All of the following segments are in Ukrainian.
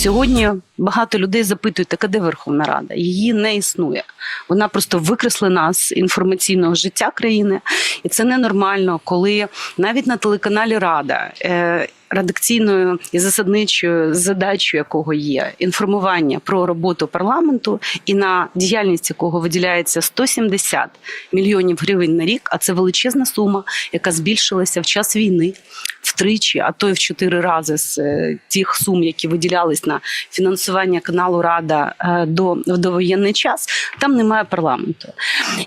Сьогодні багато людей запитують, а де Верховна Рада? Її не існує. Вона просто викреслена з інформаційного життя країни, і це ненормально, коли навіть на телеканалі Рада. Е- Редакційною і засадничою задачою якого є інформування про роботу парламенту, і на діяльність якого виділяється 170 мільйонів гривень на рік. А це величезна сума, яка збільшилася в час війни втричі, а то й в чотири рази з е, тих сум, які виділялись на фінансування каналу Рада е, до довоєнний час. Там немає парламенту,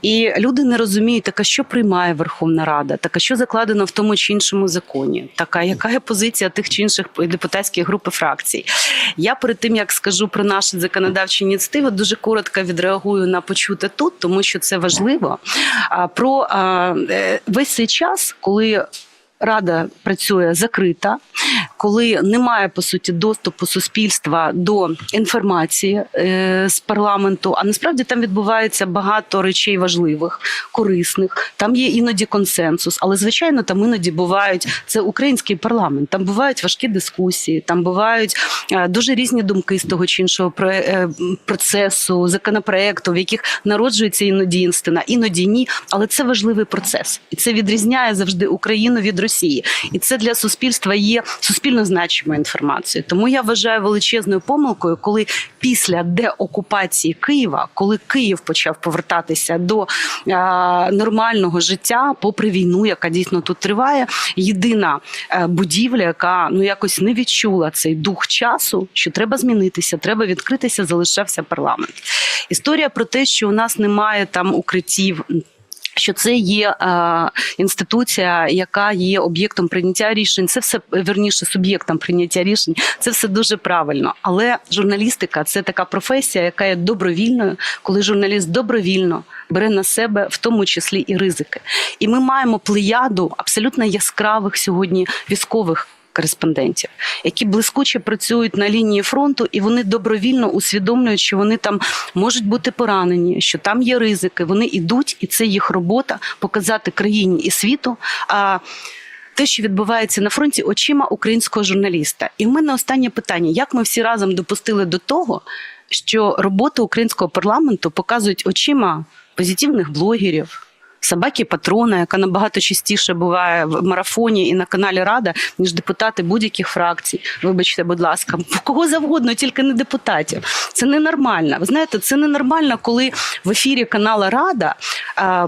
і люди не розуміють, така що приймає Верховна Рада, така що закладено в тому чи іншому законі, така яка є позиція тих чи інших депутатських груп і фракцій. Я перед тим як скажу про наші законодавчі ініціативи, дуже коротко відреагую на почуте тут, тому що це важливо. А, Про е, весь цей час, коли Рада працює закрита, коли немає по суті доступу суспільства до інформації е, з парламенту. А насправді там відбувається багато речей важливих, корисних. Там є іноді консенсус, але звичайно там іноді бувають це український парламент. Там бувають важкі дискусії, там бувають е, дуже різні думки з того чи іншого про, е, процесу, законопроекту, в яких народжується іноді інстина, іноді ні. Але це важливий процес, і це відрізняє завжди Україну від Росії. І це для суспільства є суспільно значимою інформацією. Тому я вважаю величезною помилкою, коли після деокупації Києва, коли Київ почав повертатися до а, нормального життя, попри війну, яка дійсно тут триває, єдина е, будівля, яка ну якось не відчула цей дух часу, що треба змінитися, треба відкритися, залишався парламент. Історія про те, що у нас немає там укриттів. Що це є е, інституція, яка є об'єктом прийняття рішень, це все верніше суб'єктом прийняття рішень. Це все дуже правильно. Але журналістика це така професія, яка є добровільною, коли журналіст добровільно бере на себе в тому числі і ризики. І ми маємо плеяду абсолютно яскравих сьогодні військових кореспондентів, які блискуче працюють на лінії фронту, і вони добровільно усвідомлюють, що вони там можуть бути поранені, що там є ризики. Вони йдуть, і це їх робота показати країні і світу. А те, що відбувається на фронті, очима українського журналіста. І в мене останнє питання: як ми всі разом допустили до того, що роботу українського парламенту показують очима позитивних блогерів? Собаки патрона, яка набагато частіше буває в марафоні і на каналі Рада, ніж депутати будь-яких фракцій. Вибачте, будь ласка, кого завгодно, тільки не депутатів. Це ненормально. Ви знаєте, це ненормально, коли в ефірі канала Рада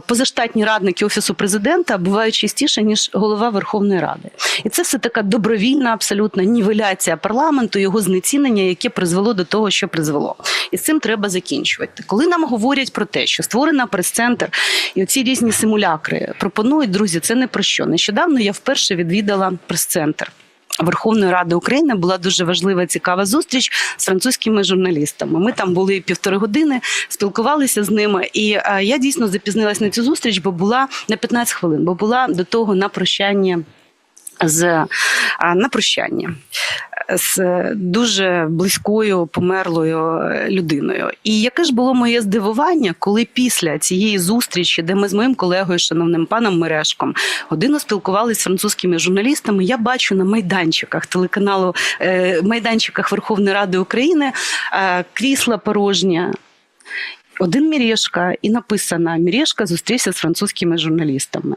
позаштатні радники офісу президента бувають частіше ніж голова Верховної Ради, і це все така добровільна, абсолютна нівеляція парламенту, його знецінення, яке призвело до того, що призвело, і з цим треба закінчувати. Коли нам говорять про те, що створена прес-центр і оці різні симулякри пропонують друзі, це не про що. Нещодавно я вперше відвідала прес-центр. Верховної Ради України була дуже важлива цікава зустріч з французькими журналістами. Ми там були півтори години, спілкувалися з ними, і е, я дійсно запізнилась на цю зустріч, бо була на 15 хвилин, бо була до того на прощання з на прощання з дуже близькою померлою людиною. І яке ж було моє здивування, коли після цієї зустрічі, де ми з моїм колегою, шановним паном Мерешком, годину спілкувалися з французькими журналістами, я бачу на майданчиках телеканалу е, майданчиках Верховної Ради України е, крісла порожня. Один Мірешка і написано Мірешка зустрівся з французькими журналістами.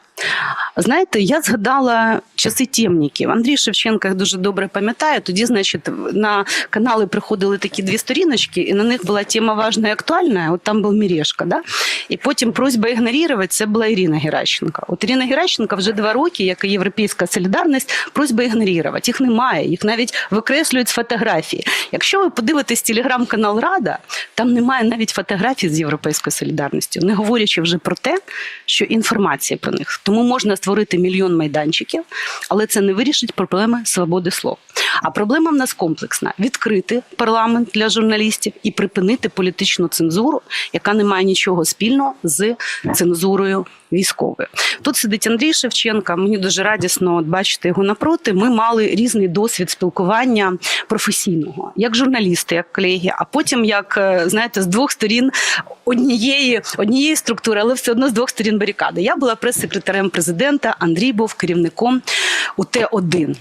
Знаєте, я згадала часи темників. Андрій Шевченко дуже добре пам'ятає. Тоді, значить, на канали приходили такі дві сторіночки, і на них була тема важна і актуальна. От там був Мірешка. Да? І потім просьба ігнорувати це була Ірина Геращенко. От Ірина Геращенко вже два роки, як і Європейська солідарність, просьба ігнорувати. Їх немає, їх навіть викреслюють з фотографії. Якщо ви подивитесь телеграм-канал Рада, там немає навіть фотографій з європейською солідарністю, не говорячи вже про те, що інформація про них тому можна створити мільйон майданчиків, але це не вирішить проблеми свободи слова. А проблема в нас комплексна: відкрити парламент для журналістів і припинити політичну цензуру, яка не має нічого спільного з цензурою військовою. Тут сидить Андрій Шевченка. Мені дуже радісно от бачити його напроти. Ми мали різний досвід спілкування професійного, як журналісти, як колеги, а потім як е, знаєте, з двох сторін однієї однієї структури, але все одно з двох сторін барикади. Я була прес-секретарем президента. Андрій був керівником УТ 1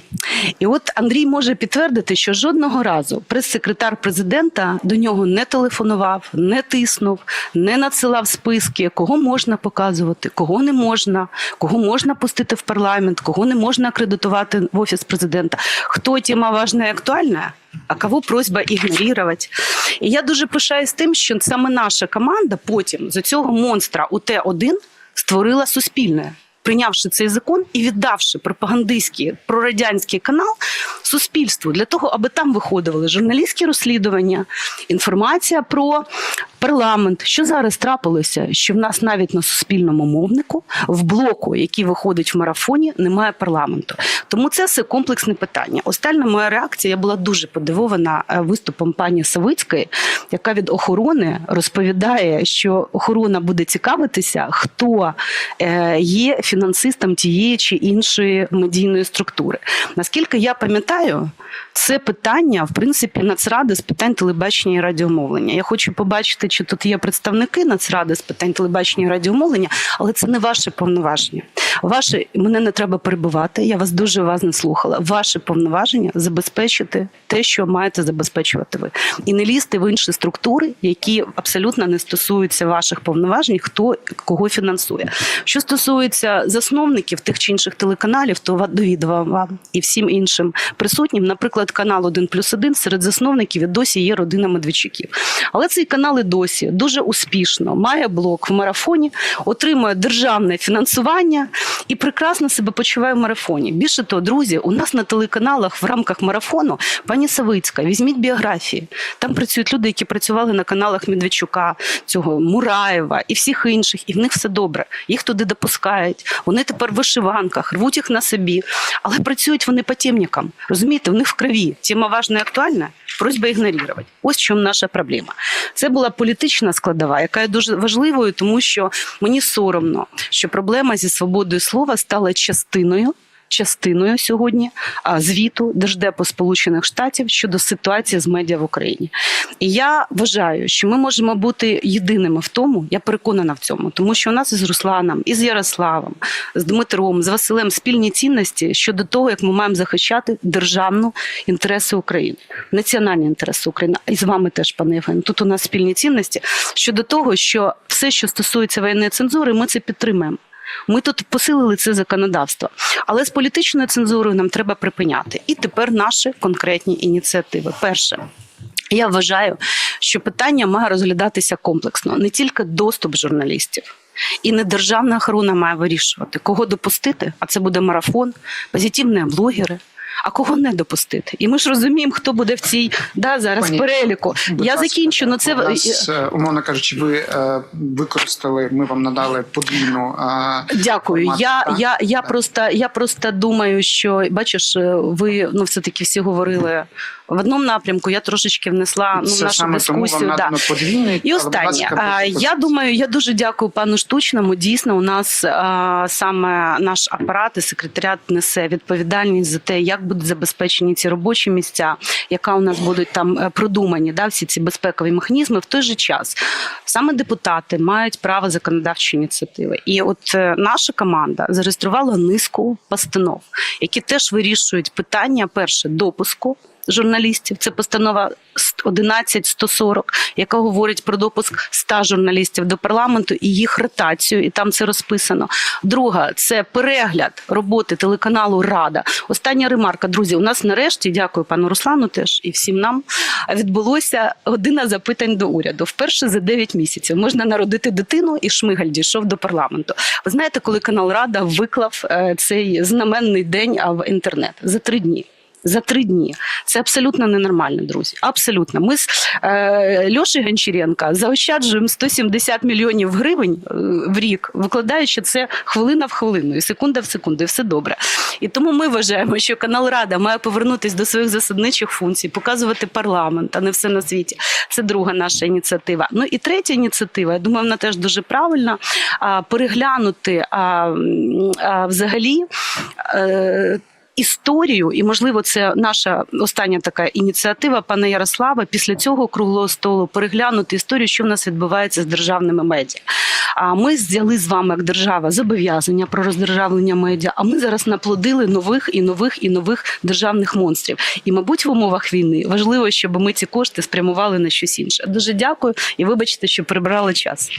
І от Андрій може підтвердити, що жодного разу прес-секретар президента до нього не телефонував, не тиснув, не надсилав списки, кого можна показувати, кого не можна, кого можна пустити в парламент, кого не можна акредитувати в офіс президента. Хто тема важна і актуальна? А кого просьба ігнорувати. І я дуже пишаюсь тим, що саме наша команда потім з цього монстра УТ-1 створила суспільне, прийнявши цей закон і віддавши пропагандистський прорадянський канал суспільству для того, аби там виходили журналістські розслідування, інформація про парламент. Що зараз трапилося? Що в нас навіть на суспільному мовнику в блоку, який виходить в марафоні, немає парламенту. Тому це все комплексне питання. Остальна моя реакція я була дуже подивована е, виступом пані Савицької, яка від охорони розповідає, що охорона буде цікавитися, хто е, є фінансистом тієї чи іншої медійної структури. Наскільки я пам'ятаю, це питання, в принципі, Нацради з питань телебачення і радіомовлення. Я хочу побачити, чи тут є представники Нацради з питань телебачення і радіомовлення, але це не ваше повноваження. Ваше мене не треба перебувати. Я вас дуже уважно слухала. Ваше повноваження забезпечити те, що маєте забезпечувати ви, і не лізти в інші структури, які абсолютно не стосуються ваших повноважень, хто кого фінансує. Що стосується засновників тих чи інших телеканалів, то ва- довідував вам і всім іншим присутнім. Наприклад, канал 1 плюс 1 серед засновників і досі є родина Медведчуків. Але цей канал і досі дуже успішно має блок в марафоні, отримує державне фінансування і прекрасно себе почуває в марафоні. Більше того, друзі, у нас на телеканалах в рамках марафону пані Савицька, візьміть біографії. Там працюють люди, які працювали на каналах Медведчука, цього Мураєва і всіх інших, і в них все добре. Їх туди допускають. Вони тепер в вишиванках, рвуть їх на собі, але працюють вони по темникам. Розумієте, в них в крові. Тема важна і актуальна. Просьба ігнорувати. Ось в чому наша проблема. Це була політична складова, яка є дуже важливою, тому що мені соромно, що проблема зі свободою слова стала частиною. Частиною сьогодні звіту Держдепу Сполучених Штатів щодо ситуації з медіа в Україні, і я вважаю, що ми можемо бути єдиними в тому. Я переконана в цьому, тому що у нас із Русланом, із Ярославом, з Дмитром, з Василем спільні цінності щодо того, як ми маємо захищати державну інтереси України, національні інтереси України. І з вами теж, пане Євген. Тут у нас спільні цінності щодо того, що все, що стосується воєнної цензури, ми це підтримуємо. Ми тут посилили це законодавство, але з політичною цензурою нам треба припиняти. І тепер наші конкретні ініціативи. Перше. Я вважаю, що питання має розглядатися комплексно, не тільки доступ журналістів. І не державна охорона має вирішувати, кого допустити, а це буде марафон, позитивні блогери. А кого не допустити? І ми ж розуміємо, хто буде в цій да зараз Пані, переліку. Я закінчу. Ну це нас, е, умовно кажучи, ви е, використали. Ми вам надали подвійну. е, Дякую. формат, Я, та? я, я Так. просто я просто думаю, що бачиш, ви ну все таки всі говорили в одному напрямку. Я трошечки внесла ну Це нашу саме тому дискусію. вам да. надано подвійний. І останнє, я думаю, я дуже дякую пану штучному. Дійсно, у нас а, саме наш апарат і секретаріат несе відповідальність за те, як будуть забезпечені ці робочі місця, яка у нас будуть там е, продумані, да, всі ці безпекові механізми. В той же час саме депутати мають право законодавчої ініціативи. І от е, наша команда зареєструвала низку постанов, які теж вирішують питання перше допуску журналістів. Це постанова 11140, яка говорить про допуск 100 журналістів до парламенту і їх ротацію, і там це розписано. Друга це перегляд роботи телеканалу Рада. Остання ремарка, друзі. У нас нарешті, дякую пану Руслану, теж і всім нам відбулося година запитань до уряду. Вперше за 9 місяців можна народити дитину, і Шмигаль дійшов до парламенту. Ви знаєте, коли канал Рада виклав е, цей знаменний день в інтернет за три дні. За три дні це абсолютно ненормально, друзі. Абсолютно. Ми з е, Льоші Гончаренка заощаджуємо 170 мільйонів гривень е, в рік, викладаючи це хвилина в хвилину, і секунда в секунду, і все добре. І тому ми вважаємо, що канал Рада має повернутися до своїх засадничих функцій, показувати парламент, а не все на світі. Це друга наша ініціатива. Ну і третя ініціатива, я думаю, вона теж дуже правильна. Переглянути а, а, взагалі. Історію, і можливо, це наша остання така ініціатива, пане Ярославе, після цього круглого столу переглянути історію, що в нас відбувається з державними медіа. А ми взяли з вами як держава зобов'язання про роздержавлення медіа. А ми зараз наплодили нових і нових і нових державних монстрів. І, мабуть, в умовах війни важливо, щоб ми ці кошти спрямували на щось інше. Дуже дякую і вибачте, що прибрали час.